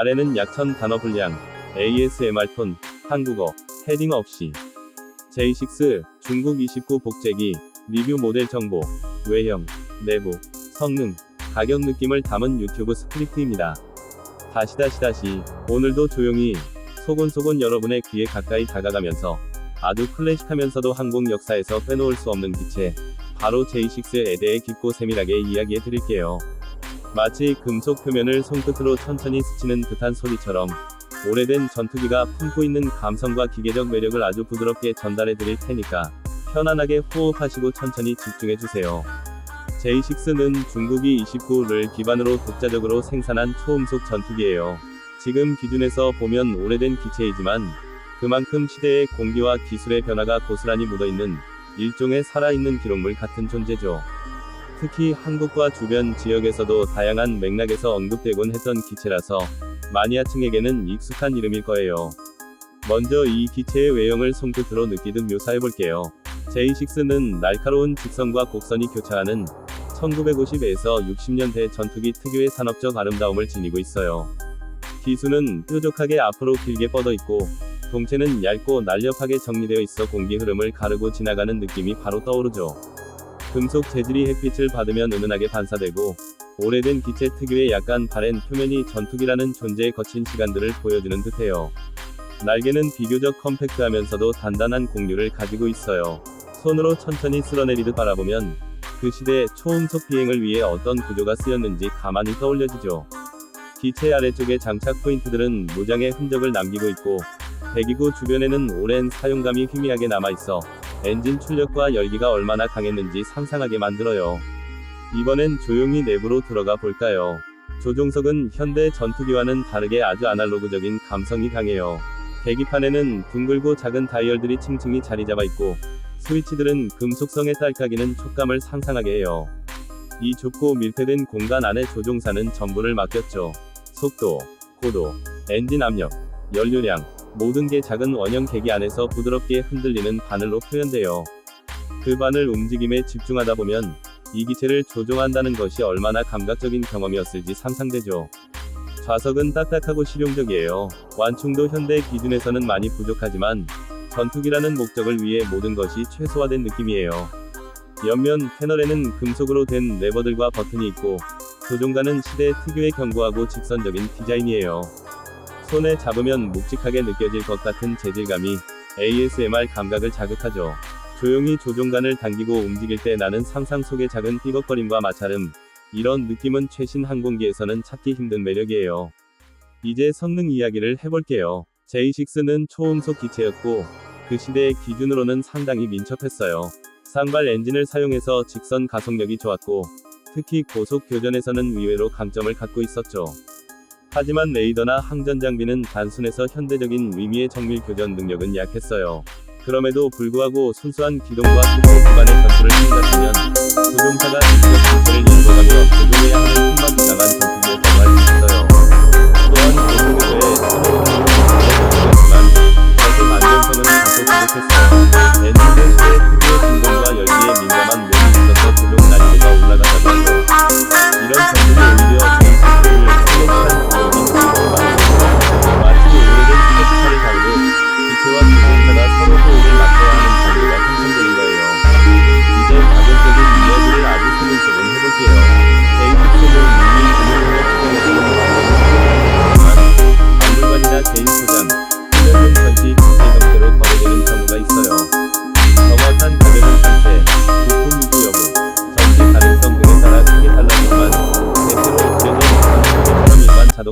아래는 약천 단어 분량, ASMR 톤, 한국어, 헤딩 없이. J6, 중국 29 복제기, 리뷰 모델 정보, 외형, 내부, 성능, 가격 느낌을 담은 유튜브 스크립트입니다. 다시 다시 다시, 오늘도 조용히, 소곤소곤 여러분의 귀에 가까이 다가가면서, 아주 클래식하면서도 항공 역사에서 빼놓을 수 없는 기체, 바로 J6에 대해 깊고 세밀하게 이야기해 드릴게요. 마치 금속 표면을 손끝으로 천천히 스치는 듯한 소리처럼 오래된 전투기가 품고 있는 감성과 기계적 매력을 아주 부드럽게 전달해 드릴 테니까 편안하게 호흡하시고 천천히 집중해 주세요. J6는 중국이 29를 기반으로 독자적으로 생산한 초음속 전투기예요. 지금 기준에서 보면 오래된 기체이지만 그만큼 시대의 공기와 기술의 변화가 고스란히 묻어있는 일종의 살아있는 기록물 같은 존재죠. 특히 한국과 주변 지역에서도 다양한 맥락에서 언급되곤 했던 기체라서 마니아층에게는 익숙한 이름일 거예요. 먼저 이 기체의 외형을 손끝으로 느끼듯 묘사해볼게요. J6는 날카로운 직선과 곡선이 교차하는 1950에서 60년대 전투기 특유의 산업적 아름다움을 지니고 있어요. 기수는 뾰족하게 앞으로 길게 뻗어 있고, 동체는 얇고 날렵하게 정리되어 있어 공기 흐름을 가르고 지나가는 느낌이 바로 떠오르죠. 금속 재질이 햇빛을 받으면 은은하게 반사되고, 오래된 기체 특유의 약간 바랜 표면이 전투기라는 존재의 거친 시간들을 보여주는 듯해요. 날개는 비교적 컴팩트하면서도 단단한 공률을 가지고 있어요. 손으로 천천히 쓸어내리듯 바라보면 그 시대 초음속 비행을 위해 어떤 구조가 쓰였는지 가만히 떠올려지죠. 기체 아래쪽의 장착 포인트들은 무장의 흔적을 남기고 있고 배기구 주변에는 오랜 사용감이 희미하게 남아있어 엔진 출력과 열기가 얼마나 강했는지 상상하게 만들어요. 이번엔 조용히 내부로 들어가 볼까요? 조종석은 현대 전투기와는 다르게 아주 아날로그적인 감성이 강해요. 계기판에는 둥글고 작은 다이얼들이 층층이 자리 잡아 있고, 스위치들은 금속성의 딸깍이는 촉감을 상상하게 해요. 이 좁고 밀폐된 공간 안에 조종사는 전부를 맡겼죠. 속도, 고도, 엔진 압력, 연료량, 모든 게 작은 원형 계기 안에서 부드럽게 흔들리는 바늘로 표현돼요. 그 바늘 움직임에 집중하다 보면 이 기체를 조종한다는 것이 얼마나 감각적인 경험이었을지 상상되죠. 좌석은 딱딱하고 실용적이에요. 완충도 현대 기준에서는 많이 부족하지만 전투기라는 목적을 위해 모든 것이 최소화된 느낌이에요. 옆면 패널에는 금속으로 된 레버들과 버튼이 있고 조종가는 시대 특유의 견고하고 직선적인 디자인이에요. 손에 잡으면 묵직하게 느껴질 것 같은 재질감이 ASMR 감각을 자극하죠. 조용히 조종간을 당기고 움직일 때 나는 상상 속의 작은 삐걱거림과 마찰음. 이런 느낌은 최신 항공기에서는 찾기 힘든 매력이에요. 이제 성능 이야기를 해볼게요. J6는 초음속 기체였고, 그 시대의 기준으로는 상당히 민첩했어요. 쌍발 엔진을 사용해서 직선 가속력이 좋았고, 특히 고속 교전에서는 의외로 강점을 갖고 있었죠. 하지만 레이더나 항전 장비는 단순해서 현대적인 의미의 정밀 교전 능력은 약했어요. 그럼에도 불구하고 순수한 기동과 속도 기반의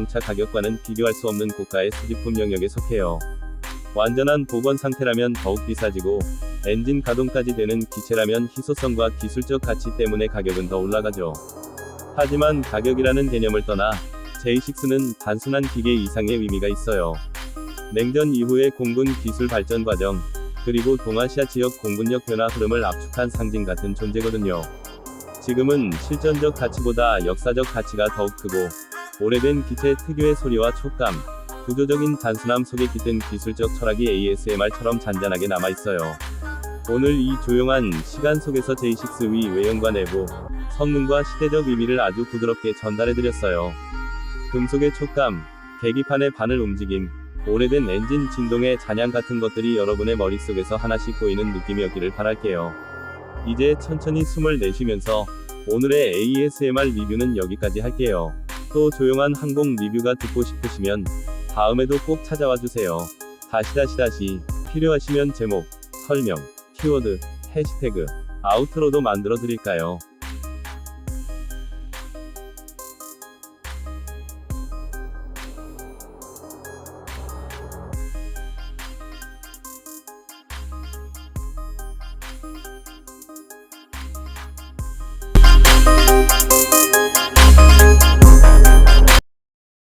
자동차 가격과는 비교할 수 없는 고가의 수집품 영역에 속해요. 완전한 복원 상태라면 더욱 비싸지고 엔진 가동까지 되는 기체라면 희소성과 기술적 가치 때문에 가격은 더 올라가죠. 하지만 가격이라는 개념을 떠나 J6는 단순한 기계 이상의 의미가 있어요. 냉전 이후의 공군 기술 발전 과정, 그리고 동아시아 지역 공군력 변화 흐름을 압축한 상징 같은 존재거든요. 지금은 실전적 가치보다 역사적 가치가 더욱 크고, 오래된 기체 특유의 소리와 촉감, 구조적인 단순함 속에 깃든 기술적 철학이 ASMR처럼 잔잔하게 남아있어요. 오늘 이 조용한 시간 속에서 J6의 외형과 내부, 성능과 시대적 의미를 아주 부드럽게 전달해드렸어요. 금속의 촉감, 계기판의 바늘 움직임, 오래된 엔진 진동의 잔향 같은 것들이 여러분의 머릿속에서 하나씩 보이는 느낌이었기를 바랄게요. 이제 천천히 숨을 내쉬면서 오늘의 ASMR 리뷰는 여기까지 할게요. 또 조용한 항공 리뷰가 듣고 싶으시면 다음에도 꼭 찾아와 주세요. 다시 다시 다시 필요하시면 제목, 설명, 키워드, 해시태그, 아우트로도 만들어 드릴까요?